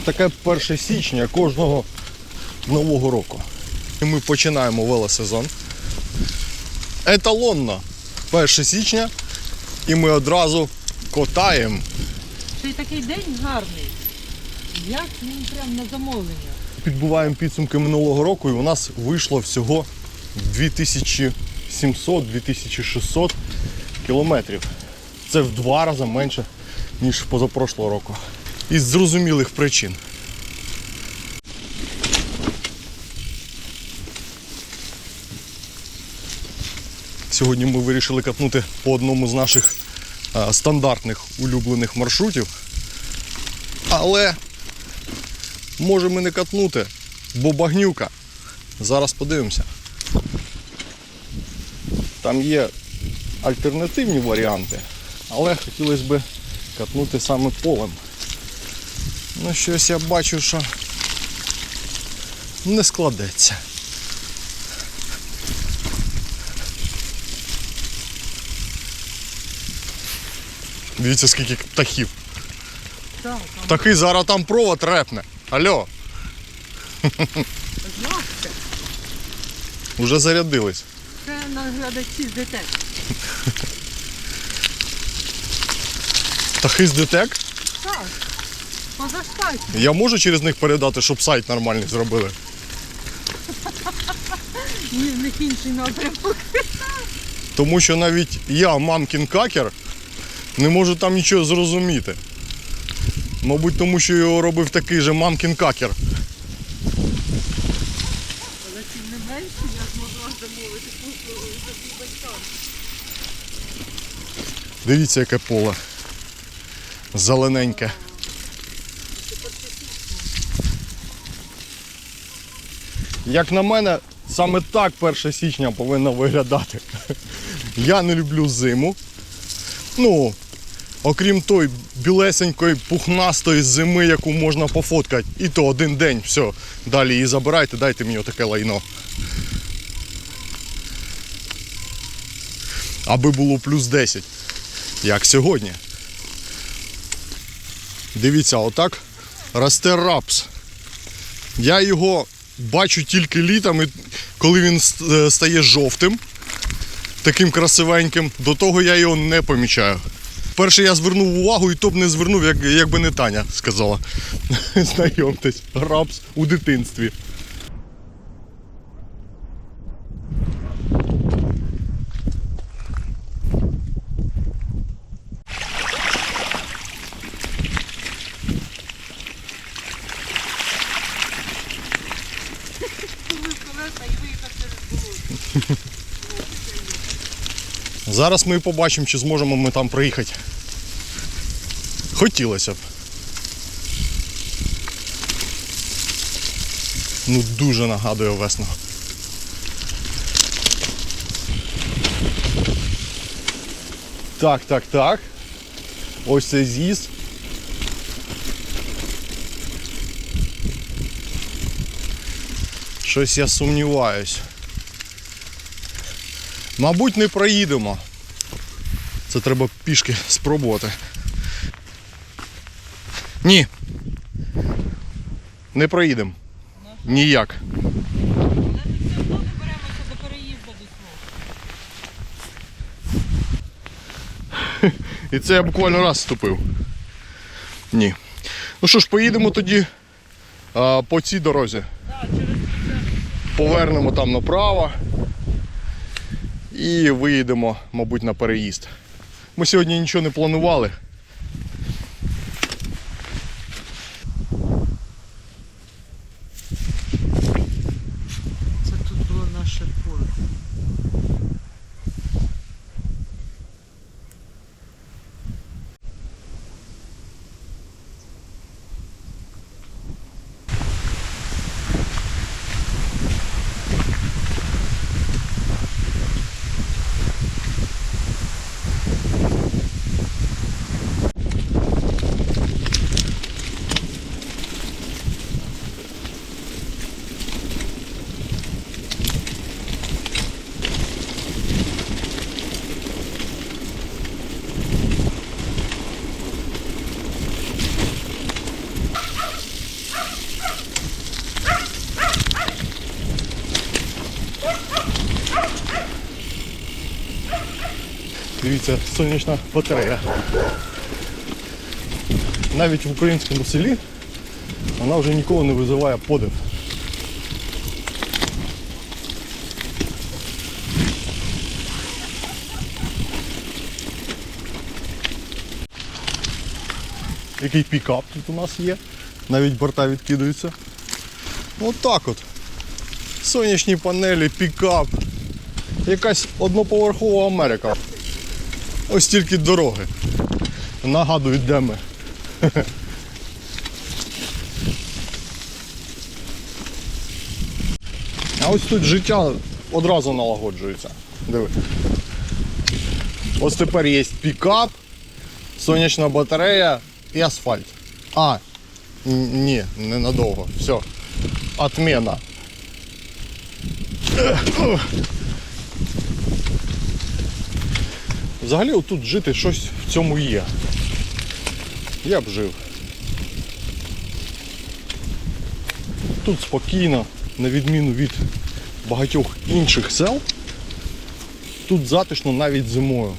Отаке 1 січня кожного нового року. І ми починаємо велосезон. Еталонно 1 січня, і ми одразу катаємо. Цей такий день гарний. Як він прям на замовлення. Підбиваємо підсумки минулого року, і у нас вийшло всього 2700-2600 кілометрів. Це в два рази менше, ніж позапрошлого року. Із зрозумілих причин. Сьогодні ми вирішили катнути по одному з наших стандартних улюблених маршрутів. Але можемо не катнути, бо багнюка. Зараз подивимося. Там є альтернативні варіанти, але хотілося б катнути саме полем. Ну, щось я бачу, що не складеться. Дивіться, скільки птахів. Так, Птахи зараз там провод репне. Алло, вже зарядились. Це наглядачі з ДТЕК. Птахи з ДТЕК? Позаштатні. Я можу через них передати, щоб сайт нормальний зробили. Ні, в них інший напрямок. Тому що навіть я, мамкін какер, не можу там нічого зрозуміти. Мабуть, тому що його робив такий же мамкін какер. Але тим не менше я зможу вам замовити послугу за свій батькам. Дивіться, яке поле. Зелененьке. Як на мене, саме так 1 січня повинно виглядати. Я не люблю зиму. Ну, окрім той білесенької пухнастої зими, яку можна пофоткати. І то один день, все. Далі її забирайте, дайте мені отаке лайно. Аби було плюс 10 як сьогодні. Дивіться, отак росте рапс. Я його бачу тільки літом, коли він е, стає жовтим, таким красивеньким, до того я його не помічаю. Перше я звернув увагу і то б не звернув, як, якби не Таня сказала. Знайомтесь, рапс у дитинстві. Зараз ми побачимо, чи зможемо ми там проїхати. Хотілося б. Ну дуже нагадує весну. Так, так, так. Ось цей з'їзд. Щось я сумніваюсь. Мабуть, не проїдемо. Це треба пішки спробувати. Ні. Не проїдемо. Ніяк. І це я буквально раз ступив. Ні. Ну що ж, поїдемо тоді а, по цій дорозі. Повернемо там направо і виїдемо, мабуть, на переїзд. Ми сьогодні нічого не планували. Дивіться, сонячна батарея. Навіть в українському селі вона вже ніколи не визиває подив. Який пікап тут у нас є. Навіть борта відкидаються. От так от. Сонячні панелі, пікап. Якась одноповерхова Америка. Ось тільки дороги. Нагадують, де ми. А ось тут життя одразу налагоджується. Диви. Ось тепер є пікап, сонячна батарея і асфальт. А, ні, ненадовго. Все. Отмена. Взагалі отут жити щось в цьому є. Я б жив. Тут спокійно, на відміну від багатьох інших сел. Тут затишно навіть зимою.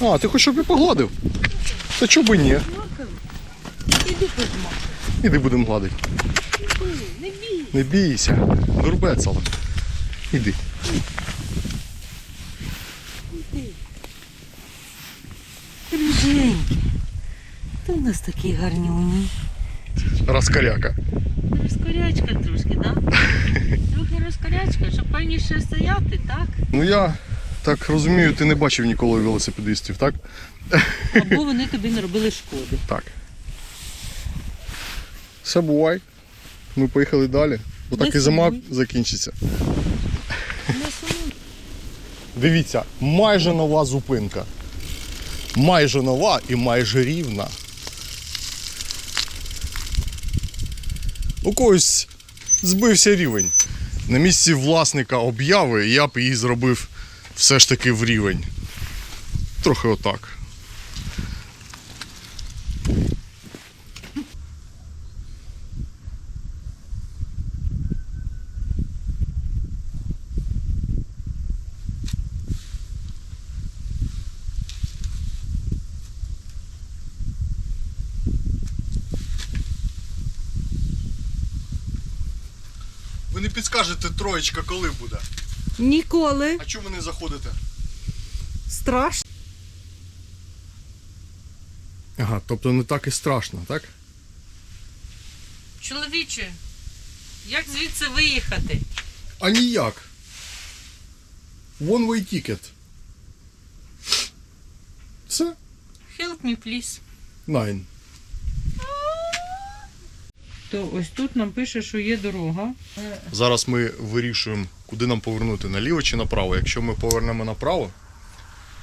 А, ти хочеш, щоб я погладив? Та чого би ні? Іди будемо гладити. Не бій. Не бійся, дурбецала. Іди. Риженький. Ти у нас такий гарнюній. Розкаряка. Розкорячка трошки, так? Да? Трохи розкорячка, щоб певніше стояти, так? Ну я так розумію, ти не бачив ніколи велосипедистів, так? Або вони тобі не робили шкоди. Так. Все бувай. Ми поїхали далі. Бо так і зима закінчиться. Дивіться, майже нова зупинка. Майже нова і майже рівна. У когось збився рівень. На місці власника обяви я б її зробив все ж таки в рівень. Трохи отак. Ви не підскажете троєчка, коли буде. Ніколи. А чому ви не заходите? Страшно. Ага, тобто не так і страшно, так? Чоловіче, як звідси виїхати? А ніяк. One way ticket. Все? Help me, please. Nine. То ось тут нам пише, що є дорога. Зараз ми вирішуємо, куди нам повернути наліво чи направо. Якщо ми повернемо направо,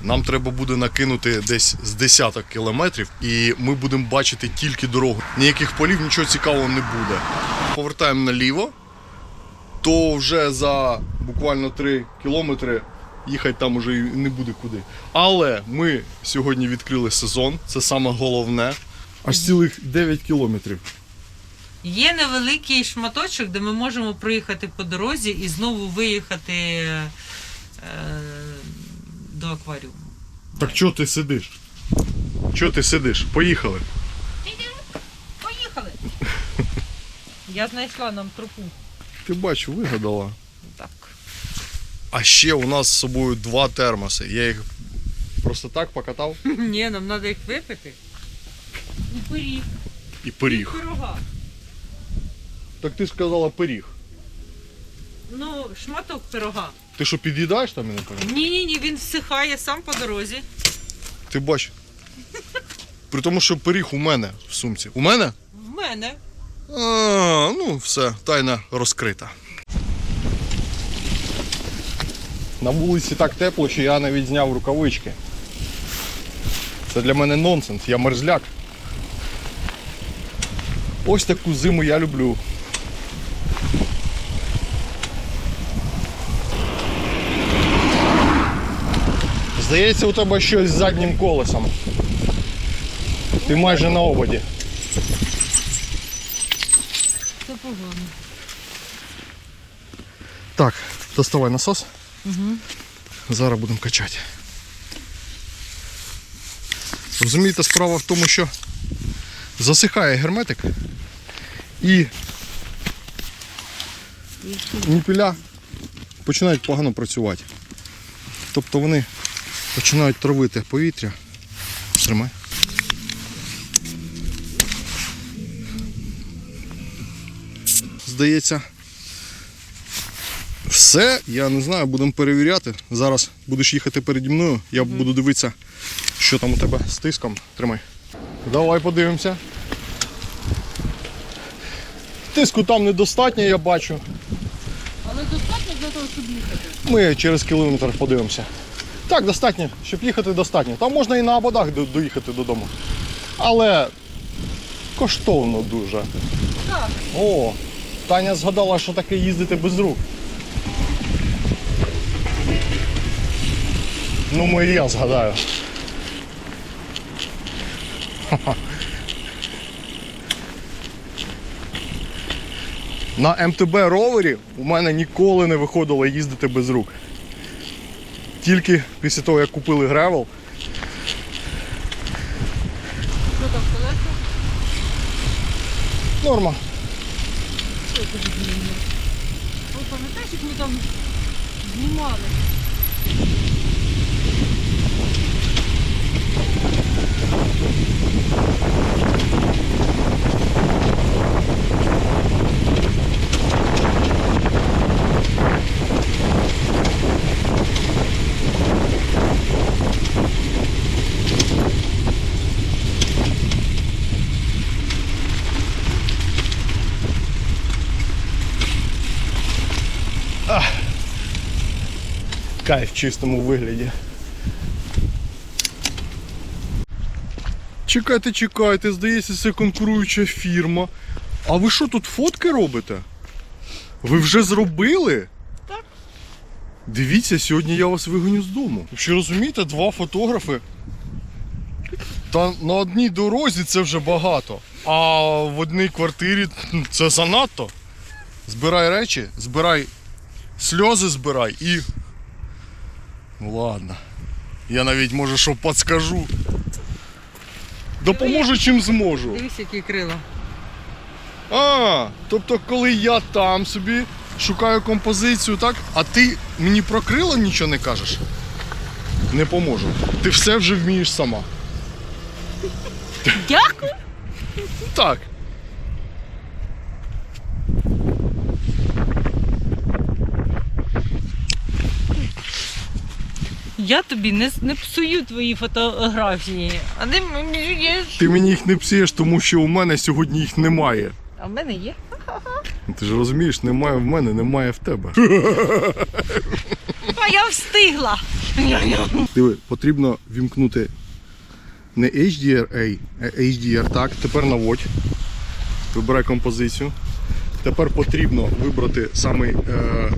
нам треба буде накинути десь з десяток кілометрів, і ми будемо бачити тільки дорогу. Ніяких полів, нічого цікавого не буде. Повертаємо наліво, то вже за буквально 3 кілометри їхати там уже не буде куди. Але ми сьогодні відкрили сезон, це саме головне. Аж цілих 9 кілометрів. Є невеликий шматочок, де ми можемо проїхати по дорозі і знову виїхати е, до акваріуму. Так чого ти сидиш? Чого ти сидиш? Поїхали. Поїхали! Я знайшла нам тропу. Ти бачу, вигадала. Так. А ще у нас з собою два термоси. Я їх просто так покатав Ні, нам треба їх випити. І пиріг. і пиріг. Пирога. Так ти ж сказала пиріг. Ну, шматок пирога. Ти що під'їдаєш там, я не пам'ятаю? Ні, ні, ні, він всихає сам по дорозі. Ти бачиш. При тому, що пиріг у мене в сумці. У мене? В мене. А, ну все, тайна розкрита. На вулиці так тепло, що я навіть зняв рукавички. Це для мене нонсенс, я мерзляк. Ось таку зиму я люблю. Здається, у тебе щось з заднім колесом. Ти майже на ободі. погано. Так, доставай насос. Угу. Зараз будемо качати. Розумієте, справа в тому, що засихає герметик і ніпіля починають погано працювати. Тобто вони починають травити повітря. Тримай. Здається, все, я не знаю, будемо перевіряти. Зараз будеш їхати переді мною, я буду дивитися, що там у тебе з тиском. Тримай. Давай подивимося. Тиску там недостатньо, я бачу. Але достатньо для того, щоб їхати. Ми через кілометр подивимося. Так, достатньо, щоб їхати достатньо. Там можна і на ободах до- доїхати додому. Але коштовно дуже. Так. О, Таня згадала, що таке їздити без рук. Ну, ми і я згадаю. На МТБ ровері у мене ніколи не виходило їздити без рук. Тільки після того, як купили гревел, Що там колеса? норма. Ой, пам'ятаєш, як ми там знімали? Кайф в чистому вигляді. Чекайте, чекайте, здається, це конкуруюча фірма. А ви що тут фотки робите? Ви вже зробили? Так. Дивіться, сьогодні я вас вигоню з дому. Якщо розумієте, два фотографи. Та на одній дорозі це вже багато. А в одній квартирі це занадто. Збирай речі, збирай сльози збирай і. Ну ладно. Я навіть може що подскажу. Допоможу чим зможу. Дивись, які крила. А, тобто, коли я там собі шукаю композицію, так? А ти мені про крила нічого не кажеш? Не поможу. Ти все вже вмієш сама. Дякую. Так. Я тобі не, не псую твої фотографії. А ти мені. Ти мені їх не псуєш, тому що у мене сьогодні їх немає. А в мене є. Ти ж розумієш, немає в мене, немає в тебе. А я встигла. Диви, потрібно вімкнути не HDR, а HDR. Так, тепер наводь. Вибирай композицію. Тепер потрібно вибрати самий е,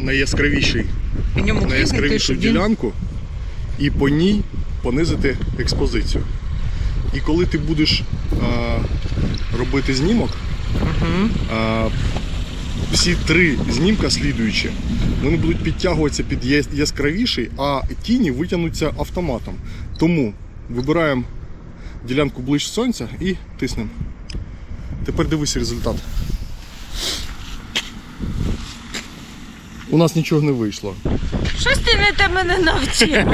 найяскравіший, найяскравішу ділянку і по ній понизити експозицію. І коли ти будеш е, робити знімок, е, всі три знімка слідуючі, вони будуть підтягуватися під яскравіший, а тіні витягнуться автоматом. Тому вибираємо ділянку ближче сонця і тиснемо. Тепер дивись результат. У нас нічого не вийшло. Щось ти не те мене навчив.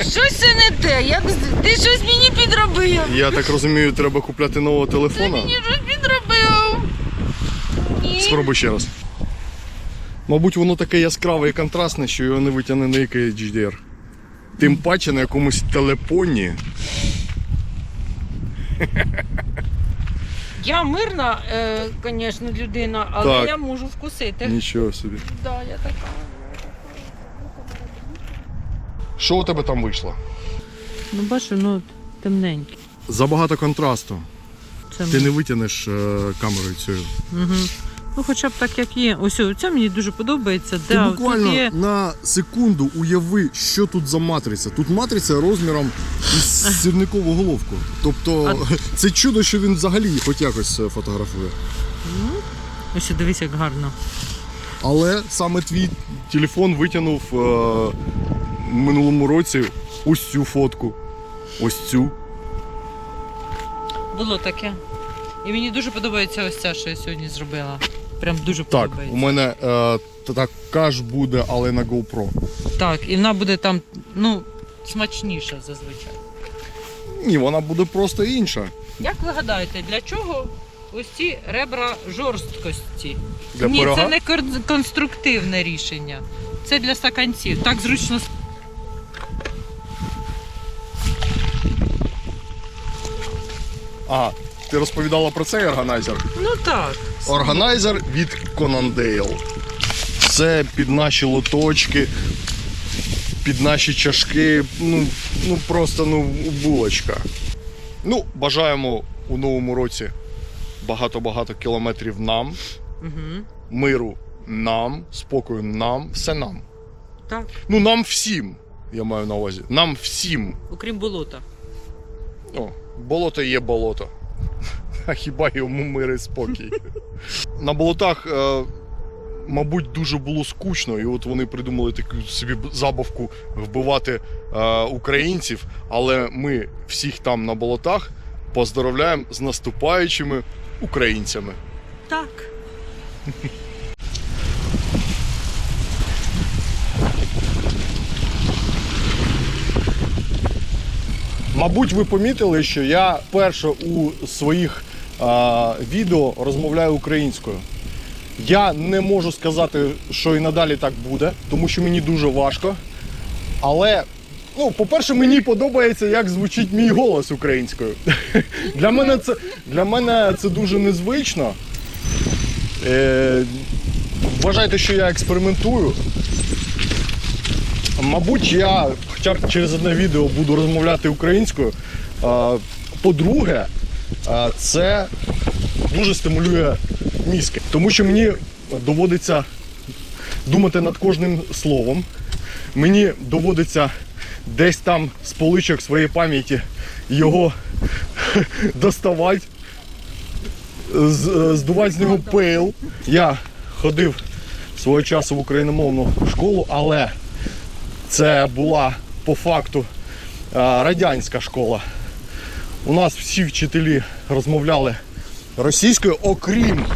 Щось це не те. Як... Ти щось мені підробив. Я так розумію, треба купляти нового Ти телефона. мені щось підробив. Ні. Спробуй ще раз. Мабуть, воно таке яскраве і контрастне, що його не витягне на який HDR. Тим паче на якомусь телефоні. Я мирна, звісно, людина, але Так. я можу вкусити. Нічого собі. Да, я така. Що у тебе там вийшло? Ну бачу, ну темненький. Забагато контрасту. Це Ти не витягнеш е, камерою цією. Угу. Ну, хоча б так, як є. Ось ця мені дуже подобається. Ти Да, буквально тут є... на секунду уяви, що тут за матриця. Тут матриця розміром із сірникову головку. Тобто це чудо, що він взагалі хоч якось е, фотографує. Ось дивись, як гарно. Але саме твій телефон витягнув е, в минулому році ось цю фотку. Ось цю. Було таке. І мені дуже подобається ось ця, що я сьогодні зробила. Прям дуже Так, подобається. у мене е, така ж буде, але на GoPro. Так, і вона буде там, ну, смачніша зазвичай. Ні, вона буде просто інша. Як ви гадаєте, для чого ось ці ребра жорсткості? Для Ні, пирога? це не кон- конструктивне рішення. Це для стаканців. Так зручно. с- Ага, ти розповідала про цей органайзер? Ну так. Органайзер від Conandale. Це під наші лоточки, під наші чашки. Ну, ну просто ну, булочка. Ну, бажаємо у новому році багато-багато кілометрів нам, Угу. миру нам, спокою нам, все нам. Так. Ну, нам всім, я маю на увазі. Нам всім. Окрім болота. О, болото є болото. А хіба йому мир і спокій? На болотах, е, мабуть, дуже було скучно, і от вони придумали таку собі забавку вбивати е, українців. Але ми всіх там на болотах поздоровляємо з наступаючими українцями. Так. Мабуть, ви помітили, що я вперше у своїх а, відео розмовляю українською. Я не можу сказати, що і надалі так буде, тому що мені дуже важко. Але, ну, по-перше, мені подобається, як звучить мій голос українською. Для мене це, для мене це дуже незвично. Е, вважайте, що я експериментую. Мабуть, я хоча б через одне відео буду розмовляти українською. По-друге, це дуже стимулює мізки, тому що мені доводиться думати над кожним словом. Мені доводиться десь там з поличок своєї пам'яті його доставати, здувати з нього пил. Я ходив свого часу в україномовну школу, але це була по факту радянська школа. У нас всі вчителі розмовляли російською, окрім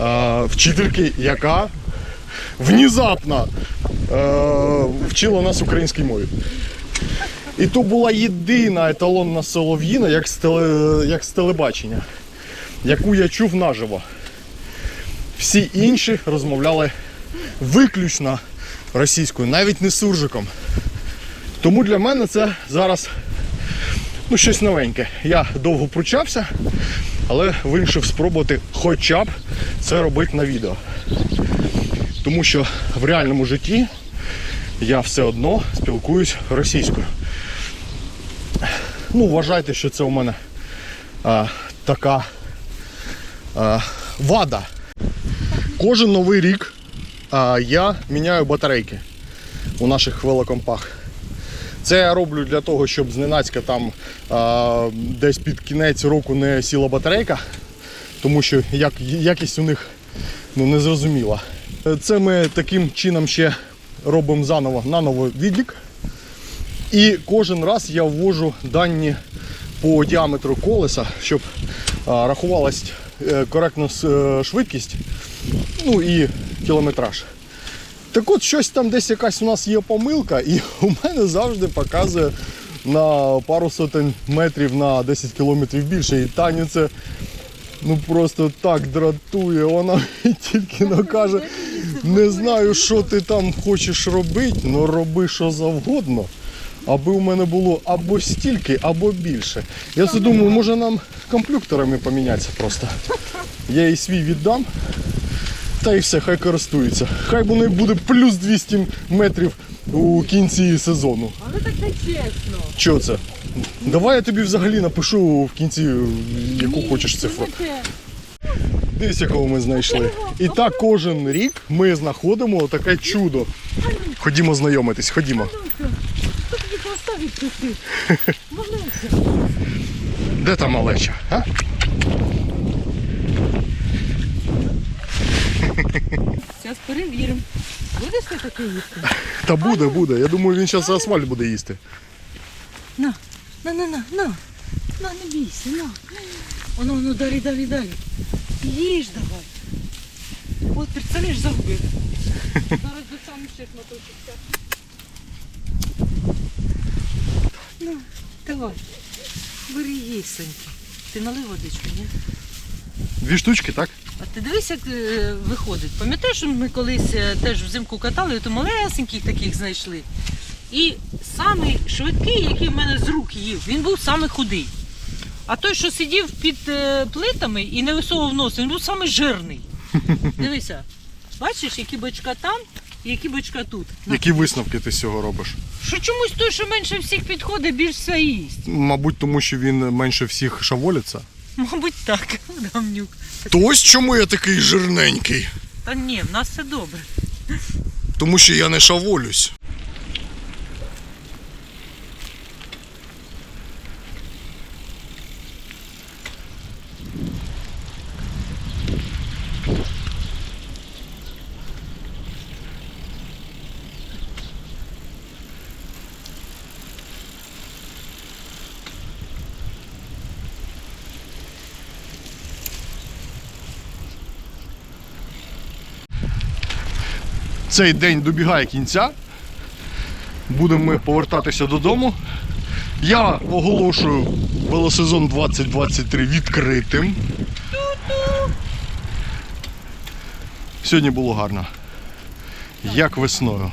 е, вчительки, яка внезапно е, вчила нас українській мові. І то була єдина еталонна солов'їна, як з, теле, як з телебачення, яку я чув наживо. Всі інші розмовляли виключно російською, навіть не суржиком. Тому для мене це зараз ну, щось новеньке. Я довго пручався, але вирішив спробувати хоча б це робити на відео. Тому що в реальному житті я все одно спілкуюсь російською. Ну, вважайте, що це у мене а, така а, вада. Кожен новий рік а, я міняю батарейки у наших велокомпах. Це я роблю для того, щоб зненацька там а, десь під кінець року не сіла батарейка, тому що як, якість у них ну, не зрозуміла. Це ми таким чином ще робимо заново наново відлік. І кожен раз я ввожу дані по діаметру колеса, щоб рахувалась е, коректно е, швидкість, ну і кілометраж. Так от щось там десь якась у нас є помилка, і у мене завжди показує на пару сотень метрів на 10 кілометрів більше. І Таню це ну просто так дратує. Вона тільки каже, не знаю, що ти там хочеш робити, але роби що завгодно. Аби у мене було або стільки, або більше. Я це думаю, може нам комплюкторами помінятися просто. Я їй свій віддам. Та і все, хай користується. Хай вони буде плюс 200 метрів у кінці сезону. Але так не чесно. Що це? Давай я тобі взагалі напишу в кінці, яку хочеш цифру. Дивись, якого ми знайшли. І так кожен рік ми знаходимо таке чудо. Ходімо знайомитись, ходімо. Відпустив? Де та малеча? А? Зараз перевіримо. Будеш ти таке їсти? Та буде, буде. Я думаю, він зараз асфальт буде їсти. На, на, на, на, на. На, не бійся, на. Оно, ну далі, далі, далі. Їж давай. От, представляєш, загубив. Зараз до самого ще шматочок. На, давай. Бери їсеньки. Ти налив водичку, ні? Дві штучки, так? А ти дивись, як е, виходить. Пам'ятаєш, що ми колись е, теж взимку катали, то малесеньких таких знайшли. І самий швидкий, який в мене з рук їв, він був самий худий. А той, що сидів під е, плитами і не висовував нос, він був самий жирний. Дивися, бачиш, які бочка там і які бочка тут. Які висновки ти з цього робиш? Що чомусь той, що менше всіх підходить, більш все їсть. Мабуть, тому що він менше всіх шаволиться. Мабуть, так, гамнюк. То ось чому я такий жирненький. Та ні, в нас все добре. Тому що я не шаволюсь. Цей день добігає кінця. Будемо ми повертатися додому. Я оголошую велосезон 2023 відкритим. Сьогодні було гарно. Як весною.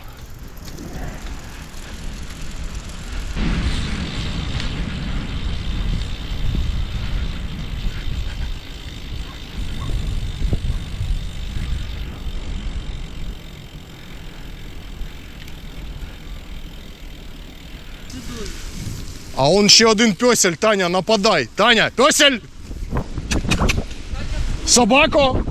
А он ще один песель, Таня, нападай. Таня, песель! Собако!